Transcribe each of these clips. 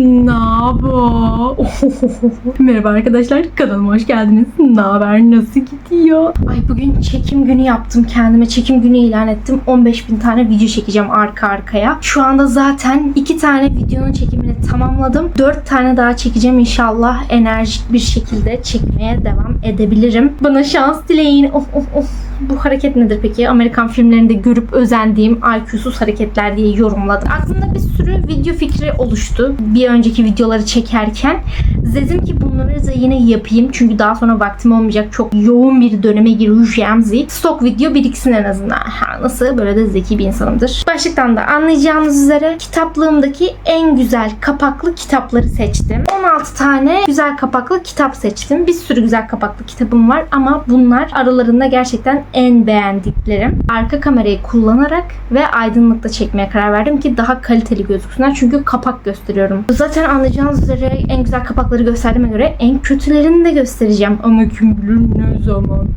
Ne? Merhaba arkadaşlar kanalıma hoş geldiniz. Ne haber? Nasıl gidiyor? Ay bugün çekim günü yaptım. Kendime çekim günü ilan ettim. 15 bin tane video çekeceğim arka arkaya. Şu anda zaten 2 tane videonun çekimini tamamladım. 4 tane daha çekeceğim inşallah. Enerjik bir şekilde çekmeye devam edebilirim. Bana şans dileyin. Of of of. Bu hareket nedir peki? Amerikan filmlerinde görüp özendiğim IQ'suz hareketler diye yorumladım. Aklımda bir sürü video fikri oluştu. Bir önceki videoları çekerken. Dedim ki bunları da yine yapayım. Çünkü daha sonra vaktim olmayacak. Çok yoğun bir döneme gireceğim. Stok video biriksin en azından. Ha, nasıl? Böyle de zeki bir insanımdır. Başlıktan da anlayacağınız üzere kitaplığımdaki en güzel kapaklı kitapları seçtim. 16 tane güzel kapaklı kitap seçtim. Bir sürü güzel kapaklı kitabım var ama bunlar aralarında gerçekten en beğendiklerim. Arka kamerayı kullanarak ve aydınlıkta çekmeye karar verdim ki daha kaliteli gözüksünler. Çünkü kapak gösteriyorum. Zaten anlayacağınız üzere en güzel kapakları gösterdiğime göre en kötülerini de göstereceğim. Ama kim bilir ne zaman.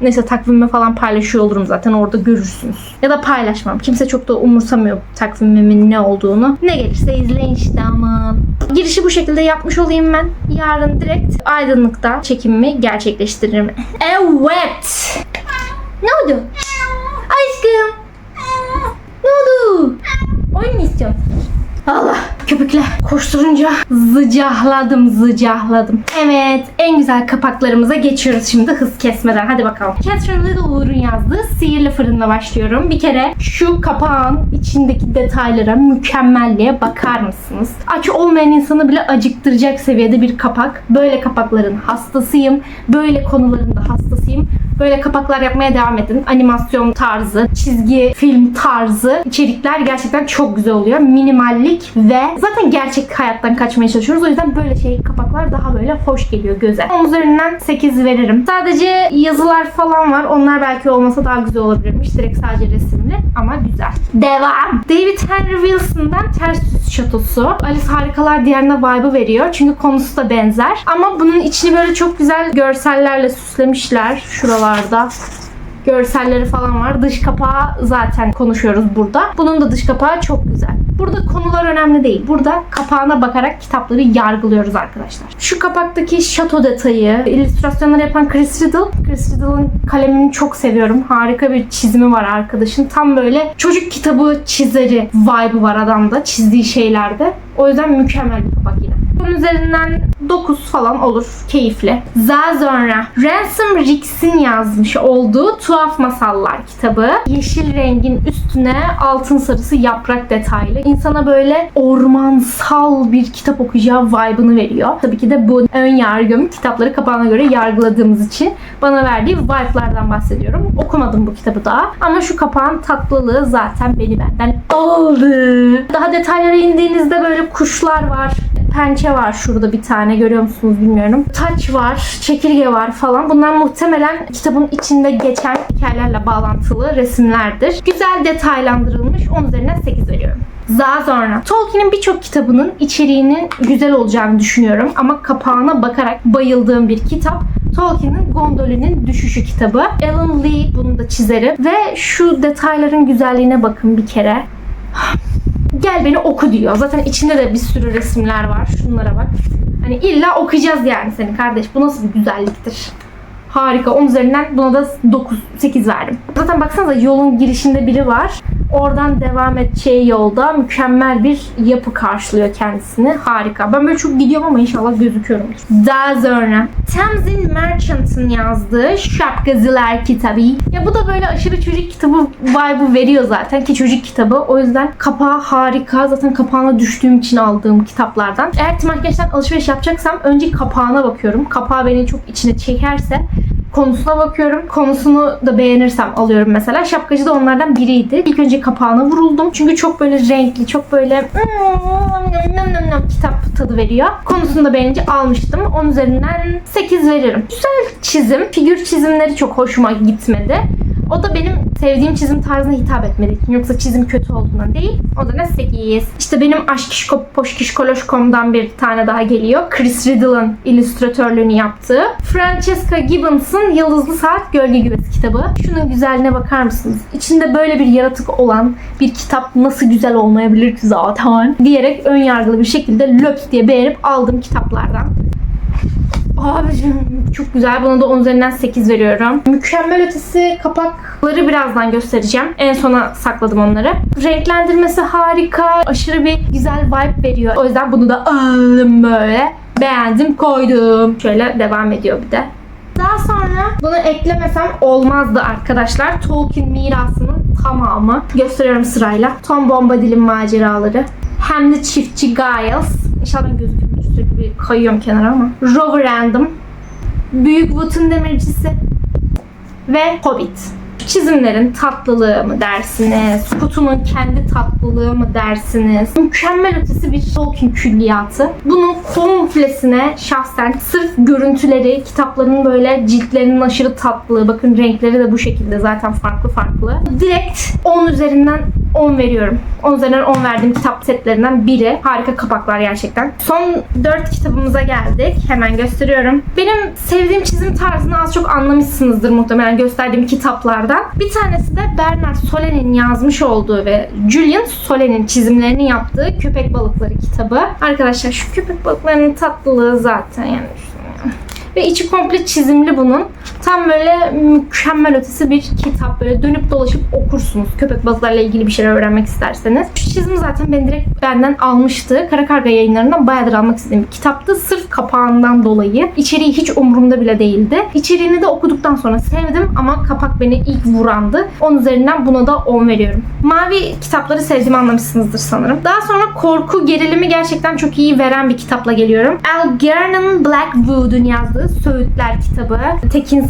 Neyse takvimimi falan paylaşıyor olurum zaten orada görürsünüz. Ya da paylaşmam. Kimse çok da umursamıyor takvimimin ne olduğunu. Ne gelirse izleyin işte ama. Girişi bu şekilde yapmış olayım ben. Yarın direkt aydınlıkta çekimimi gerçekleştiririm. Evet. Ne oldu? Aşkım. Koşturunca zıcahladım zıcahladım. Evet en güzel kapaklarımıza geçiyoruz şimdi hız kesmeden. Hadi bakalım. Catherine Littlewood'un yazdığı Sihirli Fırın'la başlıyorum. Bir kere şu kapağın içindeki detaylara, mükemmelliğe bakar mısınız? Aç olmayan insanı bile acıktıracak seviyede bir kapak. Böyle kapakların hastasıyım. Böyle konuların da hastasıyım. Böyle kapaklar yapmaya devam edin. Animasyon tarzı, çizgi film tarzı içerikler gerçekten çok güzel oluyor. Minimallik ve zaten gerçek hayattan kaçmaya çalışıyoruz. O yüzden böyle şey kapaklar daha böyle hoş geliyor göze. 10 üzerinden 8 veririm. Sadece yazılar falan var. Onlar belki olmasa daha güzel olabilirmiş. Direkt sadece resimli ama güzel. Devam. David Henry Wilson'dan Ters Şatosu. Alice Harikalar Diyarı'na vibe'ı veriyor. Çünkü konusu da benzer. Ama bunun içini böyle çok güzel görsellerle süslemişler. Şuralarda görselleri falan var. Dış kapağı zaten konuşuyoruz burada. Bunun da dış kapağı çok güzel. Burada konular önemli değil. Burada kapağına bakarak kitapları yargılıyoruz arkadaşlar. Şu kapaktaki şato detayı, illüstrasyonları yapan Chris Riddle. Chris Riddle'ın kalemini çok seviyorum. Harika bir çizimi var arkadaşın. Tam böyle çocuk kitabı çizeri vibe'ı var adamda çizdiği şeylerde. O yüzden mükemmel bir kapak yine. Bunun üzerinden 9 falan olur. Keyifli. Daha sonra Ransom Rix'in yazmış olduğu Tuhaf Masallar kitabı. Yeşil rengin üstüne altın sarısı yaprak detaylı. İnsana böyle ormansal bir kitap okuyacağı vibe'ını veriyor. Tabii ki de bu ön yargım kitapları kapağına göre yargıladığımız için bana verdiği vibe'lardan bahsediyorum. Okumadım bu kitabı daha. Ama şu kapağın tatlılığı zaten beni benden aldı. Daha detaylara indiğinizde böyle kuşlar var pençe var şurada bir tane görüyor musunuz bilmiyorum. Taç var, çekirge var falan. Bunlar muhtemelen kitabın içinde geçen hikayelerle bağlantılı resimlerdir. Güzel detaylandırılmış. 10 üzerinden 8 veriyorum. Daha sonra Tolkien'in birçok kitabının içeriğinin güzel olacağını düşünüyorum ama kapağına bakarak bayıldığım bir kitap. Tolkien'in Gondolin'in Düşüşü kitabı. Alan Lee bunun da çizeri ve şu detayların güzelliğine bakın bir kere gel beni oku diyor. Zaten içinde de bir sürü resimler var. Şunlara bak. Hani illa okuyacağız yani seni kardeş. Bu nasıl bir güzelliktir. Harika. 10 üzerinden buna da 9, 8 verdim. Zaten baksanıza yolun girişinde biri var. Oradan devam edeceği yolda mükemmel bir yapı karşılıyor kendisini. Harika. Ben böyle çok gidiyorum ama inşallah gözüküyorumdur. Daha sonra Tamsin Merchant'ın yazdığı Şapkacılar kitabı. Ya bu da böyle aşırı çocuk kitabı vibe'ı veriyor zaten ki çocuk kitabı. O yüzden kapağı harika. Zaten kapağına düştüğüm için aldığım kitaplardan. Eğer Timahkeş'ten alışveriş yapacaksam önce kapağına bakıyorum. Kapağı beni çok içine çekerse konusuna bakıyorum. Konusunu da beğenirsem alıyorum mesela. Şapkacı da onlardan biriydi. İlk önce kapağına vuruldum. Çünkü çok böyle renkli, çok böyle kitap tadı veriyor. Konusunu da beğenince almıştım. 10 üzerinden 8 veririm. Güzel çizim. Figür çizimleri çok hoşuma gitmedi. O da benim sevdiğim çizim tarzına hitap etmediği. Yoksa çizim kötü olduğundan değil. O da ne 8. İşte benim Aşk Kişko, Poşkişkoloşkom'dan bir tane daha geliyor. Chris Riddle'ın illüstratörlüğünü yaptığı. Francesca Gibbons'ın Yıldızlı Saat Gölge Güvesi kitabı. Şunun güzelliğine bakar mısınız? İçinde böyle bir yaratık olan bir kitap nasıl güzel olmayabilir ki zaten? Diyerek ön yargılı bir şekilde löps diye beğenip aldım kitaplardan. Abicim çok güzel. Buna da 10 üzerinden 8 veriyorum. Mükemmel ötesi kapakları birazdan göstereceğim. En sona sakladım onları. Renklendirmesi harika. Aşırı bir güzel vibe veriyor. O yüzden bunu da aldım böyle. Beğendim koydum. Şöyle devam ediyor bir de. Daha sonra bunu eklemesem olmazdı arkadaşlar. Tolkien mirasının tamamı. Gösteriyorum sırayla. Tom Bombadil'in maceraları. Hem de çiftçi Giles. İnşallah gözüküyor. Sürekli bir kayıyorum kenara ama. Rover Random. Büyük Wood'un demircisi. Ve Hobbit. Çizimlerin tatlılığı mı dersiniz? Kutunun kendi tatlılığı mı dersiniz? Mükemmel ötesi bir Tolkien külliyatı. Bunun komplesine şahsen sırf görüntüleri, kitapların böyle ciltlerinin aşırı tatlı. Bakın renkleri de bu şekilde zaten farklı farklı. Direkt 10 üzerinden 10 veriyorum. 10 üzerinden 10 verdiğim kitap setlerinden biri. Harika kapaklar gerçekten. Son 4 kitabımıza geldik. Hemen gösteriyorum. Benim sevdiğim çizim tarzını az çok anlamışsınızdır muhtemelen gösterdiğim kitaplardan. Bir tanesi de Bernard Solen'in yazmış olduğu ve Julian Solen'in çizimlerini yaptığı Köpek Balıkları kitabı. Arkadaşlar şu köpek balıklarının tatlılığı zaten yani ve içi komple çizimli bunun. Tam böyle mükemmel ötesi bir kitap. Böyle dönüp dolaşıp okursunuz. Köpek balıklarıyla ilgili bir şeyler öğrenmek isterseniz. Şu çizimi zaten beni direkt benden almıştı. Kara yayınlarından bayağıdır almak istediğim bir kitaptı. Sırf kapağından dolayı. İçeriği hiç umurumda bile değildi. İçeriğini de okuduktan sonra sevdim ama kapak beni ilk vurandı. 10 üzerinden buna da 10 veriyorum. Mavi kitapları sevdiğimi anlamışsınızdır sanırım. Daha sonra korku gerilimi gerçekten çok iyi veren bir kitapla geliyorum. Algernon Blackwood'un yazdığı Söğütler kitabı.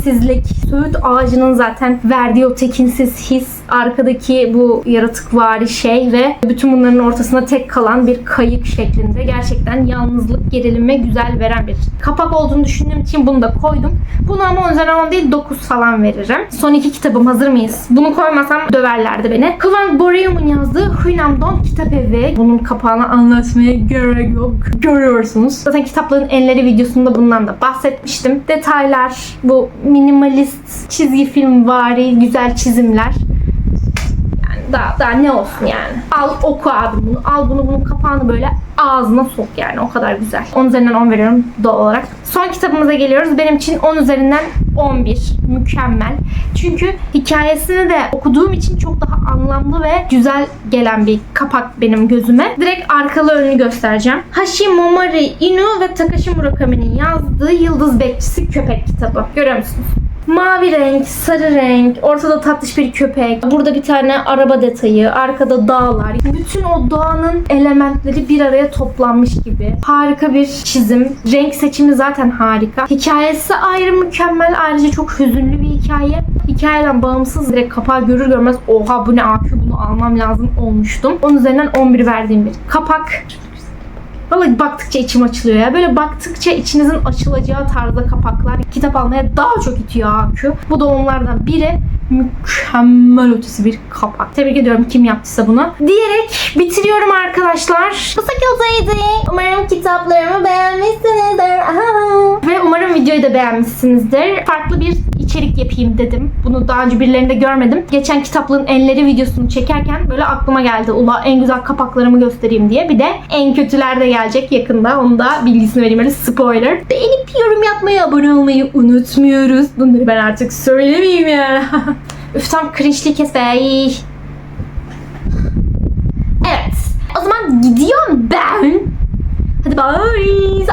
Tekinsizlik. Söğüt ağacının zaten verdiği o tekinsiz his. Arkadaki bu yaratıkvari şey ve bütün bunların ortasında tek kalan bir kayık şeklinde. Gerçekten yalnızlık, gerilime güzel veren bir kapak olduğunu düşündüğüm için bunu da koydum. Bunu ama 10 üzerinden 10 değil 9 falan veririm. Son iki kitabım hazır mıyız? Bunu koymasam döverlerdi beni. Kıvanç Boreum'un yazdığı Huynamdon Kitap Evi. Bunun kapağını anlatmaya gerek yok. Görüyorsunuz. Zaten kitapların enleri videosunda bundan da bahsetmiştim. Detaylar, bu minimalist çizgi film vari güzel çizimler. Daha, daha ne olsun yani. Al oku abi bunu. Al bunu bunun kapağını böyle ağzına sok yani. O kadar güzel. 10 üzerinden 10 veriyorum doğal olarak. Son kitabımıza geliyoruz. Benim için 10 üzerinden 11. Mükemmel. Çünkü hikayesini de okuduğum için çok daha anlamlı ve güzel gelen bir kapak benim gözüme. Direkt arkalı önünü göstereceğim. Hashimomari Inu ve Takashi Murakami'nin yazdığı Yıldız Bekçisi Köpek kitabı. Görüyor musunuz? Mavi renk, sarı renk, ortada tatlış bir köpek. Burada bir tane araba detayı, arkada dağlar. Bütün o doğanın elementleri bir araya toplanmış gibi. Harika bir çizim. Renk seçimi zaten harika. Hikayesi ayrı mükemmel. Ayrıca çok hüzünlü bir hikaye. Hikayeden bağımsız direkt kapağı görür görmez oha bu ne akü bunu almam lazım olmuştum. Onun üzerinden 11 verdiğim bir kapak. Vallahi baktıkça içim açılıyor ya. Böyle baktıkça içinizin açılacağı tarzda kapaklar kitap almaya daha çok itiyor AQ. Bu da onlardan biri. Mükemmel ötesi bir kapak. Tebrik ediyorum kim yaptıysa bunu. Diyerek bitiriyorum arkadaşlar. Bu şekildeydi. Umarım kitaplarımı beğenmişsinizdir. Aha. Ve umarım videoyu da beğenmişsinizdir. Farklı bir içerik yapayım dedim. Bunu daha önce birilerinde görmedim. Geçen kitaplığın enleri videosunu çekerken böyle aklıma geldi. Ula en güzel kapaklarımı göstereyim diye. Bir de en kötüler de gelecek yakında. Onu da bilgisini vereyim öyle spoiler. Beğenip yorum yapmayı, abone olmayı unutmuyoruz. Bunları ben artık söylemeyeyim ya. Üf tam cringe'liği kes be. Evet. O zaman gidiyorum ben. Hadi bye.